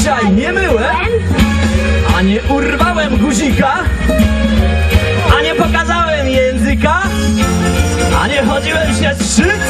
dzisiaj nie myłem, a nie urwałem guzika, a nie pokazałem języka, a nie chodziłem się strzyc.